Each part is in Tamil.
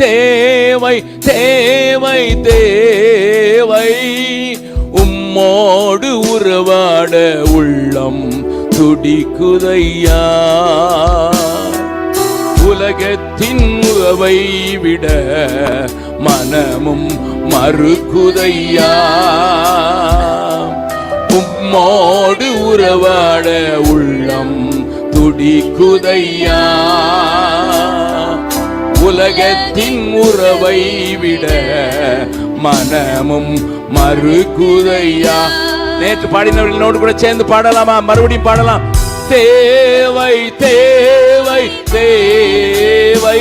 தேவை தேவை தேவை. உம்மோடு உறவாட உள்ளம் துடிக்குதையா? உலகத்தின் உறவை விட மனமும் மறுக்குதையா? உம்மோடு உறவாட உள்ளம் துடிக்குதையா? உலகத்தின் உறவை விட மனமும் மறுக்குதையா நேற்று பாடினவர்களோடு கூட சேர்ந்து பாடலாமா? மறுபடியும் பாடலாம். தேவை தேவை தேவை.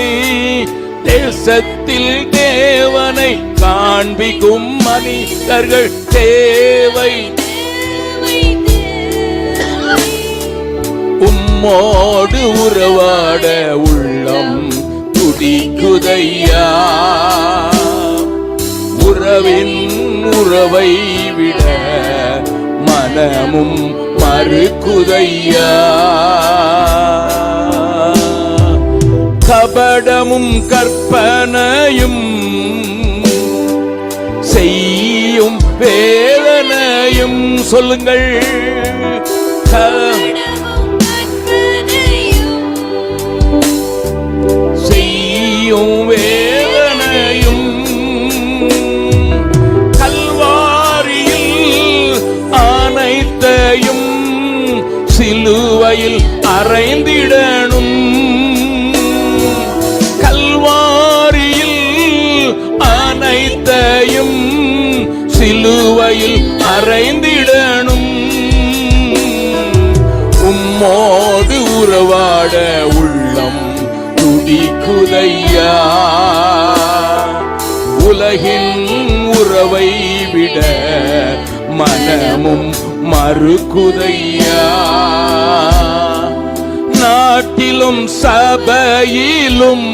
தேசத்தில் தேவனை காண்பிக்கும் மனிதர்கள் தேவை. உம்மோடு உறவாட உள்ளம் துடிக்குதையா உறவின் உறவை விட மனமும் மறுக்குதையா? கபடமும் கற்பனையும் செய்யும் வேதனையும் சொல்லுங்கள். வலியும் வேதனையும் கல்வாரியில் அனைத்தையும் சிலுவையில் அறைந்திடணும் கல்வாரியில் அனைத்தையும் சிலுவையில் அறைந்திடணும் உம்மோடு உறவாட உள்ள துடிக்குதையா உலகின் உறவை விட மனமும் மறுக்குதையா நாட்டிலும் சபையிலும்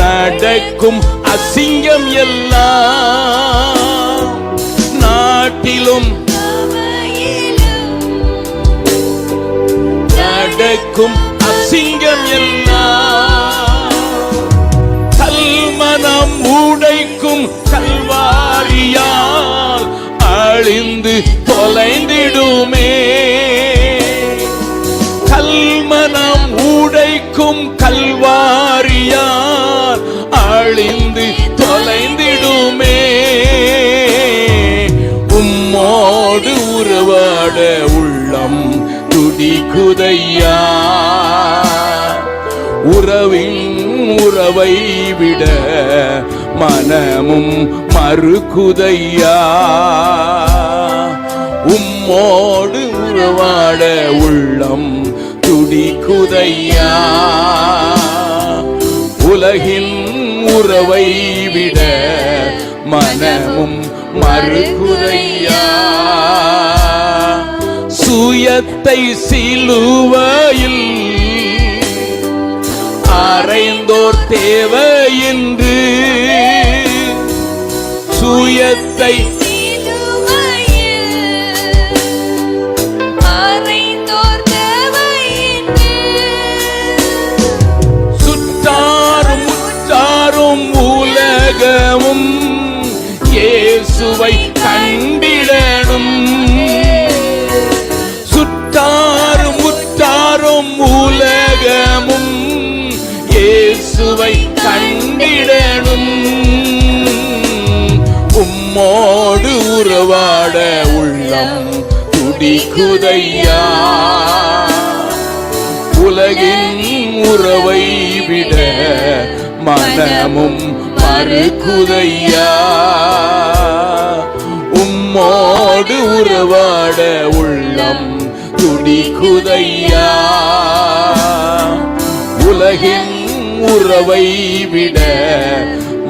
நடக்கும் அசிங்கம் எல்லாம் நாட்டிலும் நடக்கும் எல்லாம் கல்மனம் உடைக்கும் கல்வாரியால் அழிந்து தொலைந்திடுமே. கல்மனம் உடைக்கும் கல்வாரியால் அழிந்து தொலைந்திடுமே. உம்மோடு உறவாட உள்ளம் துடிக்குதையா? உறவின் உறவை விட மனமும் மறுக்குதையா? உம்மோடு உறவாட உள்ளம் துடிக்குதையா? உலகின் உறவை விட மனமும் மறுக்குதையா? சுயத்தை சிலுவையில் அறைந்தோர் தேவையின்று சுயத்தை சுற்றாரும் முற்றாரும் உலகமும் இயேசுவை கண்டிடணும். இயேசுவை கண்டிடணும். உம்மோடு உறவாட உள்ளம் துடிக்குதையா. உலகின் உறவை விட மனமும் மறுக்குதையா. உம்மோடு உறவாட உள்ளம் துடிக்குதையா. உலகின் உறவை விட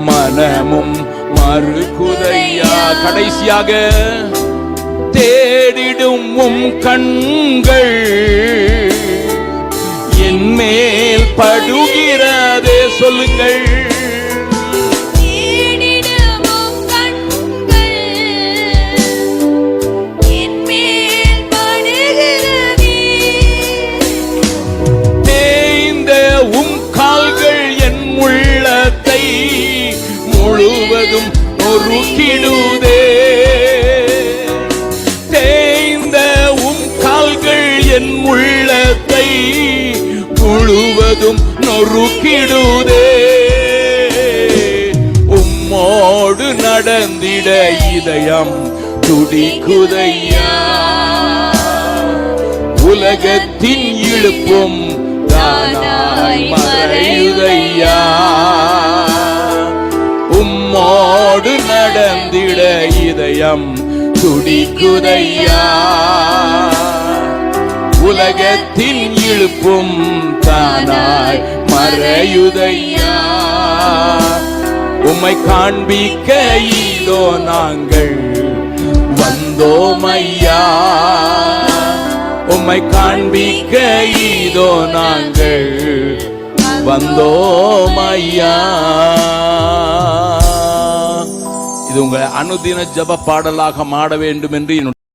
மனமும் மறுக்குதையா கடைசியாக தேடிடும் உம் கண்கள் என் மேல் படுகிறதே. சொல்லுங்கள். தூக்கிடுதே தேய்ந்த உம் கால்கள் என் உள்ளத்தை முழுவதும் நொறுக்கிடுதே. உம்மோடு நடந்திட இதயம் துடிக்குதையா. உலகத்தின் இழுப்பும் தானாய் மறையுதையா. உம்மோடு நடந்திட இதயம் துடிக்குதையா? உலகத்தின் இழுப்பும் தானாய் மறையுதையா? உம்மை காண்பிக்க இதோ நாங்கள் வந்தோமையா? உம்மை காண்பிக்க இதோ நாங்கள் வந்தோமையா? இது உங்கள் அனுதின ஜெப பாடலாக மாட வேண்டும் என்று என்னுடைய